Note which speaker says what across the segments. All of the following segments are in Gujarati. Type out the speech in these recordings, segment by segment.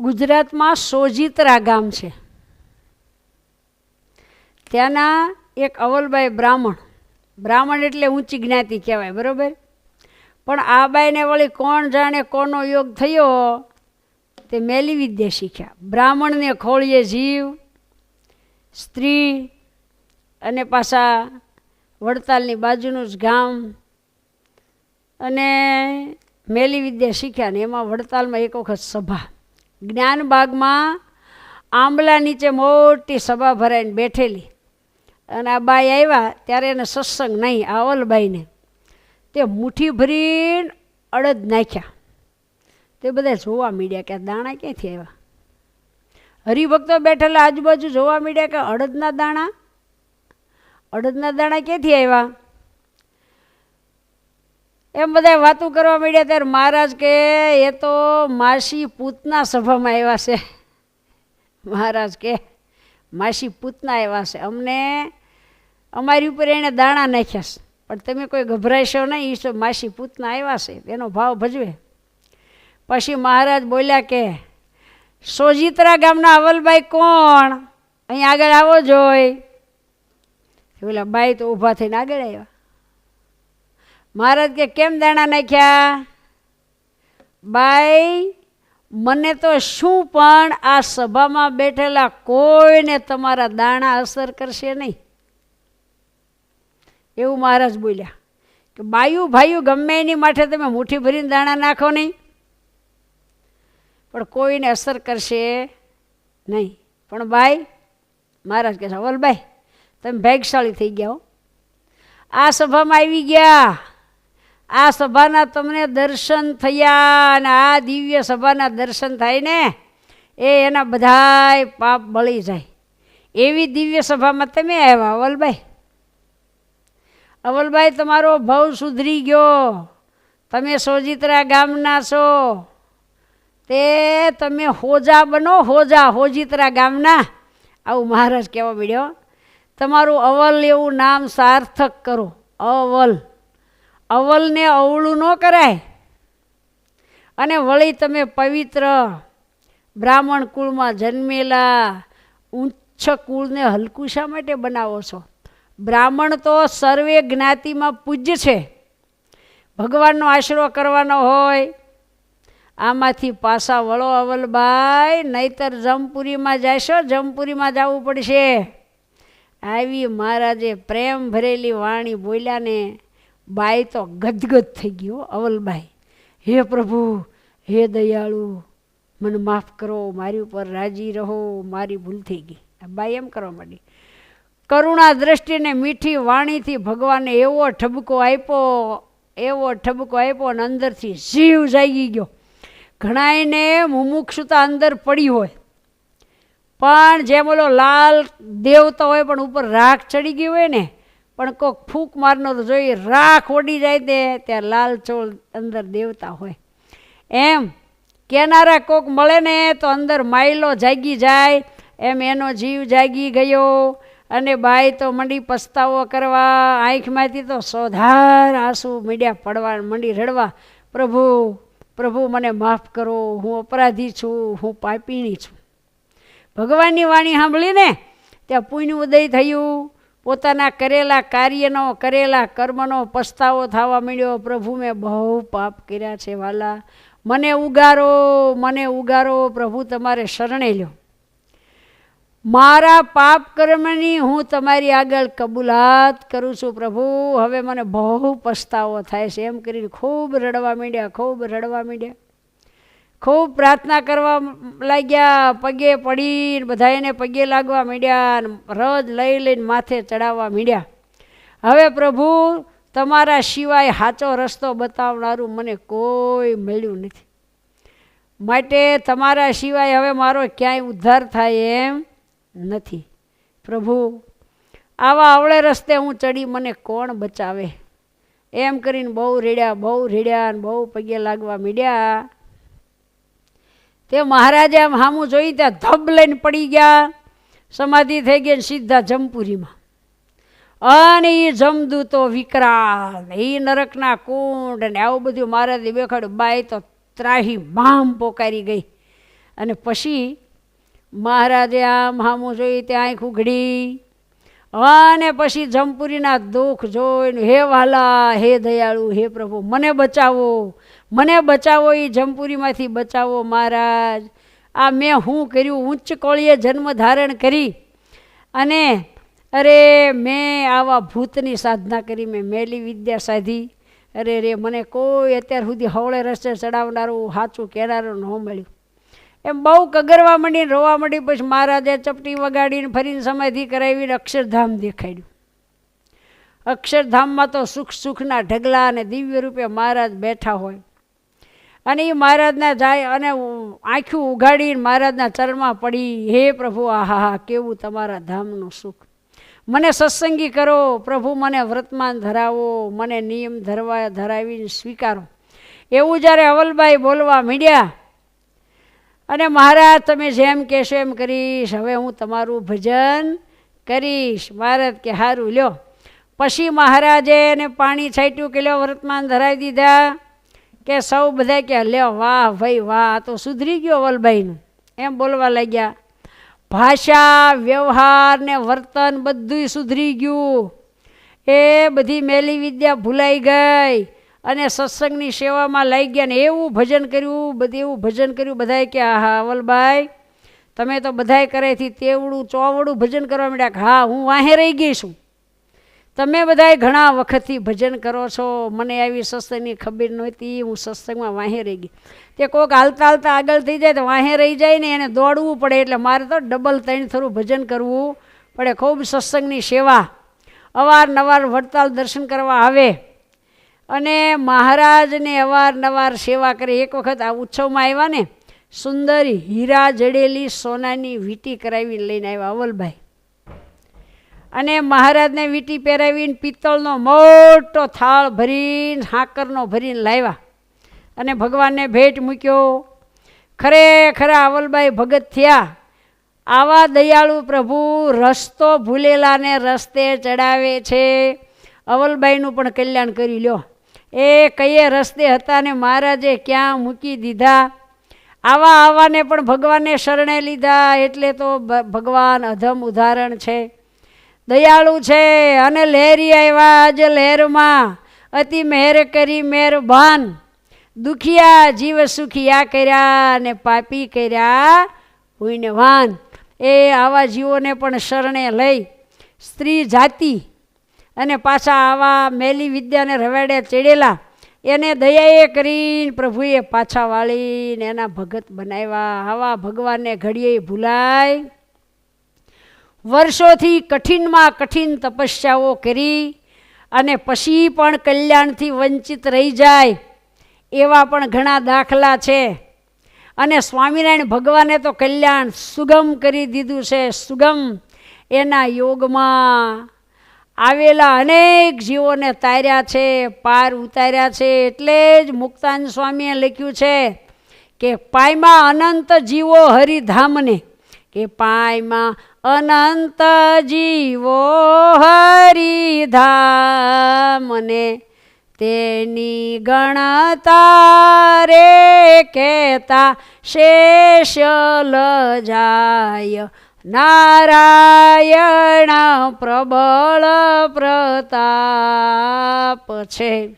Speaker 1: ગુજરાતમાં સોજિત્રા ગામ છે. ત્યાંના એક અવલબાઈ બ્રાહ્મણ. બ્રાહ્મણ એટલે ઊંચી જ્ઞાતિ કહેવાય, બરાબર? પણ આ બાઈને વળી કોણ જાણે કોનો યોગ થયો તે મેલી વિદ્યા શીખ્યા. બ્રાહ્મણને ખોળીએ જીવ, સ્ત્રી અને પાછા વડતાલની બાજુનું જ ગામ અને મેલી વિદ્યા શીખ્યા ને એમાં વડતાલમાં એક વખત સભા. જ્ઞાનબાગમાં આંબલા નીચે મોટી સભા ભરાઈને બેઠેલી. અને આ બાઈ આવ્યા ત્યારે એને સત્સંગ નહીં, આ અવલબાઈને તે મુઠ્ઠી ભરીને અડદ નાખ્યા. તે બધા જોવા મીડ્યા કે આ દાણા ક્યાંથી આવ્યા? હરિભક્તો બેઠેલા આજુબાજુ જોવા મીડ્યા કે અડદના દાણા? અડદના દાણા ક્યાંથી આવ્યા? એમ બધા વાતો કરવા માંડ્યા ત્યારે મહારાજ કે, એ તો માસી પૂતના સભામાં આવ્યા છે. મહારાજ કે, માસી પૂતના આવ્યા છે. અમને અમારી ઉપર એણે દાણા નાખ્યા છે. પણ તમે કોઈ ગભરાશો નહીં એ તો માસી પૂતના આવ્યા છે. એનો ભાવ ભજવે. પછી મહારાજ બોલ્યા કે, સોજિત્રા ગામના અવલબાઈ કોણ? અહીં આગળ આવો જોઈ. ઓલા બાઈ તો ઊભા થઈને આગળ આવ્યા. મહારાજ કે, કેમ દાણા નાખ્યા? બાઈ, મને તો શું પણ આ સભામાં બેઠેલા કોઈને તમારા દાણા અસર કરશે નહીં. એવું મહારાજ બોલ્યા. કે બાયું ભાઈયું ગમે એની માટે તમે મુઠ્ઠી ભરીને દાણા નાખો નહીં. પણ કોઈને અસર કરશે નહીં. પણ બાઈ, મહારાજ કહે છે અવલભાઈ તમે ભાગશાળી થઈ ગયા હો. આ સભામાં આવી ગયા. આ સભાના તમને દર્શન થયા અને આ દિવ્ય સભાના દર્શન થાય ને, એ એના બધાય પાપ બળી જાય. એવી દિવ્ય સભામાં તમે આવ્યા, અવલભાઈ? અવલભાઈ, તમારો ભાવ સુધરી ગયો. તમે સોજિત્રા ગામના છો. તે તમે હોજા બનો, હોજા, હોજિત્રા ગામના. આવું મહારાજ કહેવા મળ્યો તમારું અવલ એવું નામ સાર્થક કરો. અવલ. અવલને અવળું ન કરાય. અને વળી તમે પવિત્ર બ્રાહ્મણ કુળમાં જન્મેલા ઉચ્ચ કુળને હલકું શા માટે બનાવો છો? બ્રાહ્મણ તો સર્વે જ્ઞાતિમાં પૂજ્ય છે. ભગવાનનો આશરો કરવાનો હોય, આમાંથી પાસા વળો અવલભાઈ નહીતર જમપુરીમાં જશો, જમપુરીમાં જવું પડશે. આવી મહારાજે પ્રેમ ભરેલી વાણી બોલ્યા ને બાઈ તો ગદગદ થઈ ગયો અવલબાઈ હે પ્રભુ, હે દયાળુ, મને માફ કરો, મારી ઉપર રાજી રહો, મારી ભૂલ થઈ ગઈ. આ બાઈ એમ કરવા માંડી. કરુણા દ્રષ્ટિને મીઠી વાણીથી ભગવાને એવો ઠબકો આપ્યો, એવો ઠબકો આપ્યો અને અંદરથી જીવ જાગી ગયો. ઘણાયને મુમુક્ષુતા અંદર પડી હોય. પણ જેમ ઓલો લાલ દેવતા હોય પણ ઉપર રાખ ચડી ગઈ હોય ને પણ કોક ફૂંક મારનો તો જોઈએ રાખ ઓડી જાય તે ત્યાં લાલચોળ અંદર દેવતા હોય. એમ કેનારા કોક મળે ને તો અંદર માયલો જાગી જાય, એમ એનો જીવ જાગી ગયો. અને બાઈ તો મંડી પસ્તાવો કરવા, આંખમાંથી તો સોધાર આંસુ મીડિયા પડવા, મંડી રડવા, પ્રભુ પ્રભુ મને માફ કરો, હું અપરાધી છું, હું પાપીણી છું. ભગવાનની વાણી સાંભળીને ત્યાં પુણ્ય ઉદય થયું. પોતાના કરેલા કાર્યનો, કરેલા કર્મનો પસ્તાવો થવા માંડ્યો. પ્રભુ, મેં બહુ પાપ કર્યા છે વાલા. મને ઉગારો મને ઉગારો. પ્રભુ, તમારે શરણે લ્યો મારા પાપ કર્મની હું તમારી આગળ કબૂલાત કરું છું પ્રભુ. હવે મને બહુ પસ્તાવો થાય છે. એમ કરીને ખૂબ રડવા માંડ્યા, ખૂબ રડવા માંડ્યા. ખૂબ પ્રાર્થના કરવા લાગ્યા, પગે પડીને બધા એને પગે લાગવા માંડ્યા રજ લઈ લઈને માથે ચડાવવા માંડ્યા. હવે પ્રભુ, તમારા સિવાય સાચો રસ્તો બતાવનારું મને કોઈ મળ્યું નથી. માટે તમારા સિવાય હવે મારો ક્યાંય ઉદ્ધાર થાય એમ નથી. પ્રભુ, આવા અવળે રસ્તે હું ચડી મને કોણ બચાવે? એમ કરીને બહુ રેડ્યા બહુ રેડ્યા અને બહુ પગે લાગવા મીડ્યા. તે મહારાજે આમ સામું જોઈ ત્યાં ધબ લઈને પડી ગયા. સમાધિ થઈ ગઈ સીધા જમપુરીમાં. અને એ જમદૂતો વિકરાલ એ નરકના કુંડ ને આવું બધું મહારાજે બેખાડ્યું બાઈ તો ત્રાહી મામ પોકારી ગઈ. અને પછી મહારાજે આમ હામું જોઈ ત્યાં આંખ ઉઘડી. અને પછી જમપુરીના દુઃખ જોઈને, હે વાલા, હે દયાળુ, હે પ્રભુ, મને બચાવો. મને બચાવો એ જમપુરીમાંથી બચાવો મહારાજ. આ મેં હું કર્યું? ઉચ્ચ કોળીએ જન્મ ધારણ કરી. અને અરે મેં આવા ભૂતની સાધના કરી, મેં મેલી વિદ્યા સાધી. અરે રે, મને કોઈ અત્યાર સુધી હવળે રસ્તે ચડાવનારું સાચું કહેનારું ન મળ્યું. એમ બહુ કગરવા માંડીને રોવા માંડી, પછી મહારાજે ચપટી વગાડીને ફરીને સમાધિ કરાવીને અક્ષરધામ દેખાડ્યું. અક્ષરધામમાં તો સુખ સુખના ઢગલા અને દિવ્ય રૂપે મહારાજ બેઠા હોય. અને એ મહારાજના જાય અને આંખું ઉઘાડીને મહારાજના ચરણમાં પડી. હે પ્રભુ આહા હા કેવું તમારા ધામનું સુખ. મને સત્સંગી કરો, પ્રભુ, મને વ્રતમાન ધરાવો, મને નિયમ ધરવા, ધરાવીને સ્વીકારો. એવું જ્યારે અવલબાઈ બોલવા મીડ્યા, અને મહારાજ, તમે જેમ કહેશો એમ કરીશ, હવે હું તમારું ભજન કરીશ. મહારાજ કે સારું લ્યો. પછી મહારાજે એને પાણી છાંટ્યું કે, લ્યો, વ્રતમાન ધરાવી દીધા. કે સૌ બધા કે, લ્યો, વાહ, ભાઈ, વાહ. તો સુધરી ગયો વલભાઈનું એમ બોલવા લાગ્યા, ભાષા, વ્યવહાર ને વર્તન બધું સુધરી ગયું. એ બધી મેલી વિદ્યા ભૂલાઈ ગઈ અને સત્સંગની સેવામાં લાગી ગયા ને એવું ભજન કર્યું, બધું, એવું ભજન કર્યું. બધાએ કે હા અવલભાઈ તમે તો બધાએ કરેથી તેવડું ચોવડું ભજન કરવા માંડ્યા. હા, હું વાહે રહી ગઈ છું. તમે બધાએ ઘણા વખતથી ભજન કરો છો, મને આવી સત્સંગની ખબર નહોતી, હું સત્સંગમાં વાહે રહી ગઈ. તે કોઈક હાલતા હાલતા આગળ થઈ જાય તો વાહે રહી જાય ને એને દોડવું પડે એટલે મારે તો ડબલ ત્રણ થોડું ભજન કરવું પડે. ખૂબ સત્સંગની સેવા. અવારનવાર વડતાલ દર્શન કરવા આવે અને મહારાજને અવારનવાર સેવા કરે. એક વખત આ ઉત્સવમાં આવ્યા ને, સુંદર હીરા જડેલી સોનાની વીંટી કરાવીને લઈને આવ્યા અવલભાઈ. અને મહારાજને વીંટી પહેરાવીને પિત્તળનો મોટો થાળ ભરીને, હાકરનો ભરીને લાવ્યા. અને ભગવાનને ભેટ મૂક્યો. ખરેખર અવલબાઈ ભગત થયા. આવા દયાળુ પ્રભુ રસ્તો ભૂલેલાને રસ્તે ચડાવે છે. અવલબાઈનું પણ કલ્યાણ કરી લ્યો. એ કયે રસ્તે હતા ને મહારાજે ક્યાં મૂકી દીધા? આવા આવાને પણ ભગવાનને શરણે લીધા. એટલે તો ભગવાન અધમ ઉદાહરણ છે. દયાળુ છે અને લહેરી આવ્યા આજ લહેરમાં અતિ મહેર કરી મહેરબાન દુખિયા જીવ સુખિયા કર્યા અને પાપી કર્યા પુણ્યવાન વાન એ આવા જીવોને પણ શરણે લઈ સ્ત્રી જાતિ અને પાછા આવા મેલી વિદ્યાને રવાડે ચડેલા. એને દયાએ કરીને પ્રભુએ પાછા વાળીને એના ભગત બનાવ્યા. આવા ભગવાનને ઘડીએ ભૂલાય. વર્ષોથી કઠિનમાં કઠિન તપસ્યાઓ કરી અને પછી પણ કલ્યાણથી વંચિત રહી જાય એવા પણ ઘણા દાખલા છે. અને સ્વામિનારાયણ ભગવાને તો કલ્યાણ સુગમ કરી દીધું છે, સુગમ એના યોગમાં. આવેલા અનેક જીવોને તાર્યા છે, પાર ઉતાર્યા છે, એટલે જ મુક્તાન સ્વામીએ લખ્યું છે કે, પાયમાં અનંત જીવો હરિધામને. કે, પાયમાં અનંત જીવો હરિધામને તેની ગણતા રે કેતા શેષ જાય નારાયણ પ્રબળ પ્રતાપ છે.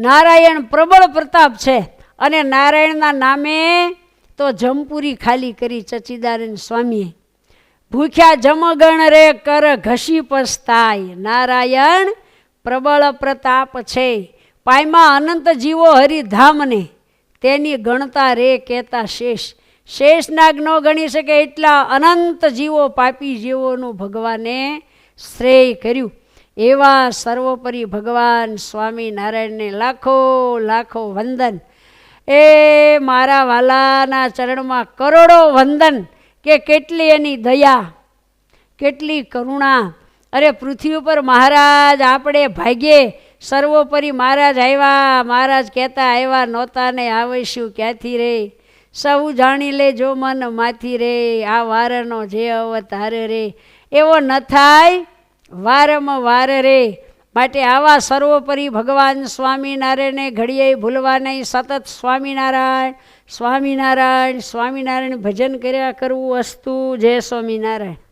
Speaker 1: નારાયણ પ્રબળ પ્રતાપ છે. અને નારાયણના નામે તો જમપુરી ખાલી કરી ચચિદાનંદ સ્વામીએ. ભૂખ્યા જમગણ રે કર ઘસી પસ્તાય. નારાયણ પ્રબળ પ્રતાપ છે. પાયમાં અનંત જીવો હરિધામને. તેની ગણતા રે કહેતા શેષ. શેષનાગ ન ગણી શકે એટલા અનંત જીવો પાપી જીવોનું ભગવાને શ્રેય કર્યું. એવા સર્વોપરી ભગવાન સ્વામિનારાયણને લાખો લાખો વંદન. એ મારા વાલાના ચરણમાં કરોડો વંદન કે કેટલી એની દયા, કેટલી કરુણા. અરે પૃથ્વી ઉપર મહારાજ, આપણે ભાગ્યે સર્વોપરી મહારાજ આવ્યા. મહારાજ કહેતા, આવ્યા નહોતા ને આવીશું ક્યાંથી રે? સૌ જાણી લે જો મન માથી રે. આ વારનો જે અવતાર રે. એવો ન થાય, વારમ વાર રે. માટે આવા સર્વોપરી ભગવાન સ્વામિનારાયણને ઘડીએ ભૂલવા નહીં, સતત સ્વામિનારાયણ સ્વામિનારાયણ સ્વામિનારાયણ ભજન કર્યા કરવું અસ્તુ, જય સ્વામિનારાયણ.